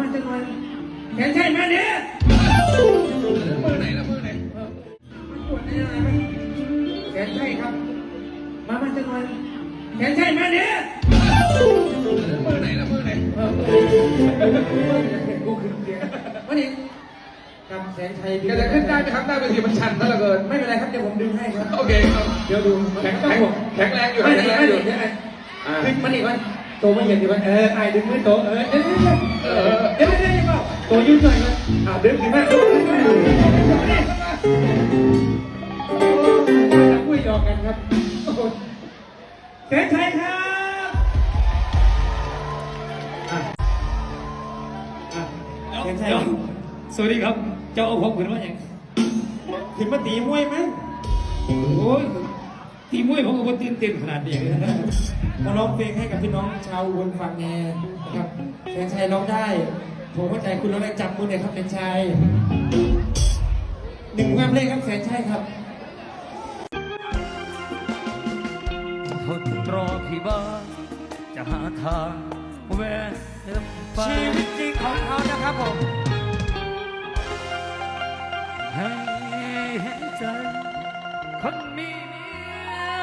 มาจังเลยแขนใช่ไหมเนี่ยมือไหนละมือไหนมันปวดในอะไรไหมแขนใช่ครับ มามาจังเลยแขนใช่ไหมเนี่ยมือไหนละมือไหนเออเห็นกูขึ้นเตียงวันนี้กับแสนชัยแกจะขึ้นได้ไหมครับได้เวทีมันชันซะเหลือเกิน ไม่เป็นไรครับเดี๋ยวผมดึงให้ครับ โอเคครับ เดี๋ยวดูแข็งแข็งแข็งแรงอยู่แข็งแรงอยู่เดี๋ยวไงไงมันอีกวันโตไม่เห็นดีวันเออไอ้ดึงมือโตเออเดี๋ย วเดี๋ยวเดี๋ยวเดี๋ยวเดี๋ยวเดี๋ยวโตยืนหน่อยนะอ่าดึงขึ้นมาดึงขึ้นมาโอ้จะคุยหยอกกันครับโอ้โหแสนชัยครับอะอะแสนชัยสวัสดีครับ เจ้าเอาผมขึ้นมาอย่างถึงมาตีมวยไหมโอ้ยตีมวยผมก็บ่ตื่นเต้นขนาดนี้มาร้องเพลงให้กับพี่น้องชาวอุบลฟังแงนะครับแสนชัยร้องได้ ผมเข้าใจคุณร้องได้จับมือเลยครับแสนชัยหนึ่งงานเพลงครับแสนชัยครับทนรอที่บ้านจะหาทางแวะไปชีวิตจริงของเขานะครับผมให้เห็นใจคนมีเมีย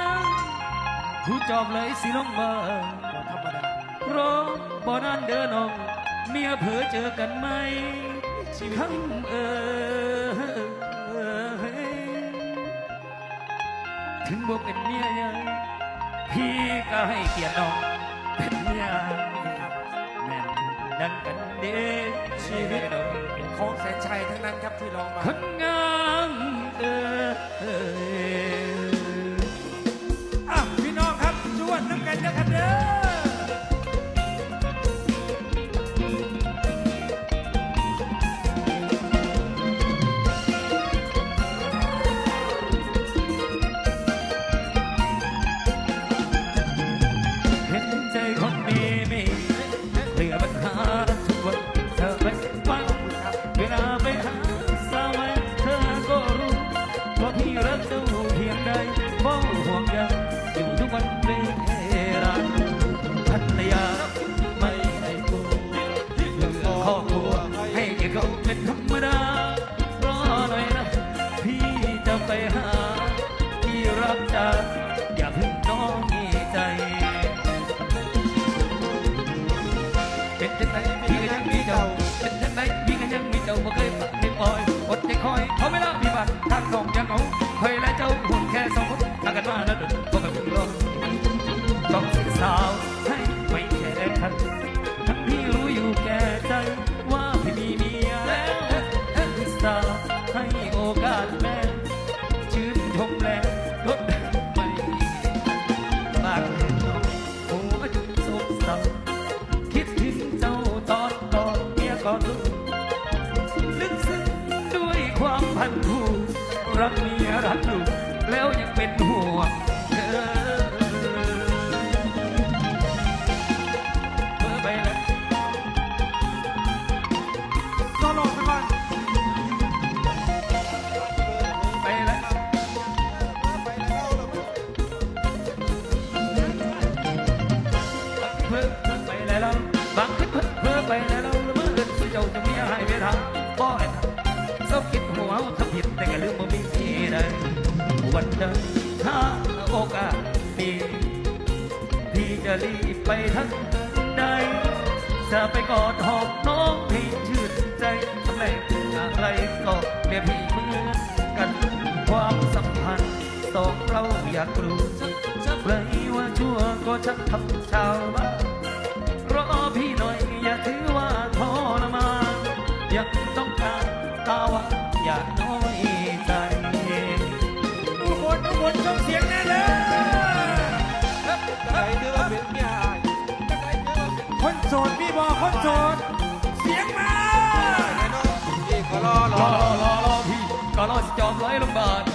ผู้จอบเลยสิลงมาธรรมดาเพราะบ่นานเดินออก เมียเผลอเจอกันไหมคำเอ่ยถึงบ่เป็นเมียยังพี่ก็ให้เกียรติน้องเป็นเมียแม่นดังกันเด้ชีวิตของแสนชัยทั้งนั้นครับที่ร้องมาคนงามเออ ว่าพี่รักเจ้เพียงใดเฝ้าห่วงใยอยู่ทุกวันเวลาภรรยาไม่ให้กูเหลือครอบครัวให้เกียรติเขาเป็นธรรมดารอหน่อยนะ พี่จะไปหา ที่รักจาอย่าเพึ่งน้องมีใจเป็นจังไดพี่ก็ยังมีเจ้าเป็นจังไดพี่ก็ยังมีเจ้าบ่เคยปักไม่ปล่อยอดใจคอยเขาไม่ละพี่บันทางน้องยังเอา เคยและเจ้าหุ่นแค่สองคนทางกันมาแล้วดึกก็กับพี่รอต้องศึกสาวให้ไม่แค่คันทั้งพี่รู้อยู่แก่ใจว่าพี่มีเมียแล้วสาวให้โอกาสแม่ชื่นชมแลลดไม่มากแค่น้องโอ้จุดสงสารคิดถึงเจ้าตอนกอนเมียก่อนลูกลึกซึ้งด้วยความพันผู รักเมียรักลูกแล้วยังเป็นห่วงเธอเมื่อไปแล้วโซโล่ไปก่อนไปแล้วเพิ่มไปแล้วบางขึ้นเพิ่มไปแล้วเมื่อเกิดเจ้าจะมีอะไรไปทำบ่ วันใดถ้าโอกาสมีพี่จะรีบไปทันใดจะไปกอดหอมน้องพี่ชื่นใจทำแรงอะไรก็เรียกพี่เหมือนกันความสัมพันธ์สองเราอยากรู้เลยว่าชั่วก็ชักทำชาวบ้านรอพี่หน่อยอย่าถือว่าทรมานยังต้องกา คนโสดเสียงมาแน่นอนพี่ก็รอรรออรอรอรอพี่ก็รอสิจอมร้อยลงบาท